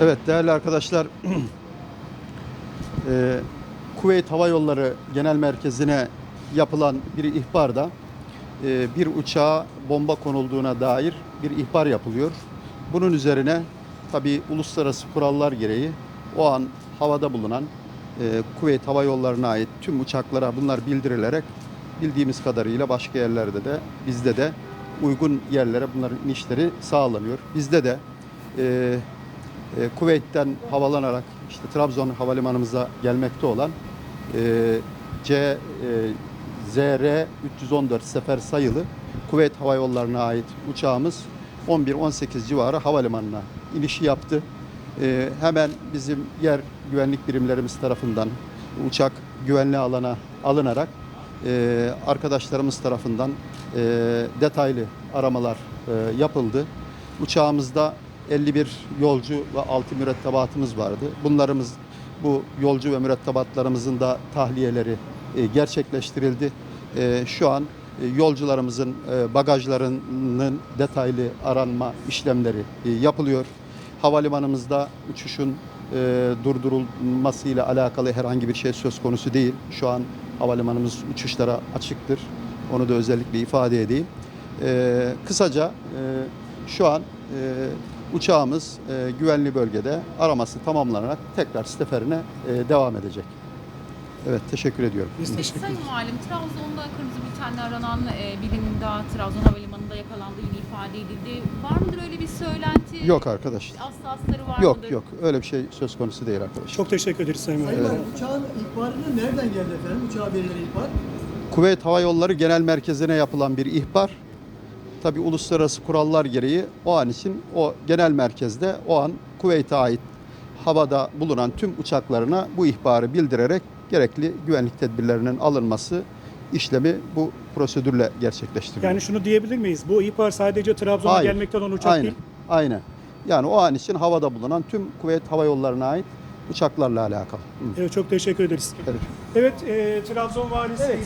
Evet değerli arkadaşlar, Eee, Kuveyt Hava Yolları Genel Merkezi'ne yapılan bir ihbarda eee, bir uçağa bomba konulduğuna dair bir ihbar yapılıyor. Bunun üzerine tabi uluslararası kurallar gereği o an havada bulunan eee, Kuveyt Hava Yolları'na ait tüm uçaklara bunlar bildirilerek bildiğimiz kadarıyla başka yerlerde de bizde de uygun yerlere bunların inişleri sağlanıyor. Bizde de eee e, Kuveyt'ten havalanarak işte Trabzon havalimanımıza gelmekte olan e, C e, ZR 314 sefer sayılı Kuveyt Hava Yolları'na ait uçağımız 11-18 civarı havalimanına inişi yaptı. E, hemen bizim yer güvenlik birimlerimiz tarafından uçak güvenli alana alınarak e, arkadaşlarımız tarafından e, detaylı aramalar e, yapıldı. Uçağımızda 51 yolcu ve 6 mürettebatımız vardı. Bunlarımız bu yolcu ve mürettebatlarımızın da tahliyeleri e, gerçekleştirildi. E, Şu an e, yolcularımızın bagajlarının detaylı aranma işlemleri yapılıyor. Havalimanımızda uçuşun e, durdurulmasıyla alakalı herhangi bir şey söz konusu değil. Şu an havalimanımız uçuşlara açıktır. Onu da özellikle ifade edeyim. Kısaca şu an uçağımız e, güvenli bölgede araması tamamlanarak tekrar seferine e, devam edecek. Evet teşekkür ediyorum. Biz Peki teşekkür Sayın. Valim, Trabzon'da kırmızı bültenle aranan e, birinin daha Trabzon Havalimanı'nda yakalandığı yine ifade edildi. Var mıdır öyle bir söylenti? Yok arkadaş. Aslı var Yok mıdır? yok öyle bir şey söz konusu değil arkadaş. Çok teşekkür ederiz Sayın Valim. Sayın Valim, uçağın ihbarını nereden geldi efendim? Uçağa verilen ihbar. Kuveyt Hava Yolları Genel Merkezi'ne yapılan bir ihbar. Tabi uluslararası kurallar gereği o an için o genel merkezde o an Kuveyt'e ait havada bulunan tüm uçaklarına bu ihbarı bildirerek gerekli güvenlik tedbirlerinin alınması işlemi bu prosedürle gerçekleştiriliyor. Yani şunu diyebilir miyiz? Bu ihbar sadece Trabzon'a Hayır. gelmekte olan uçak aynen, değil. Aynen. Yani o an için havada bulunan tüm Kuveyt Hava Yolları'na ait uçaklarla alakalı. Hı. Evet çok teşekkür ederiz. Evet. Evet, e, Trabzon valisi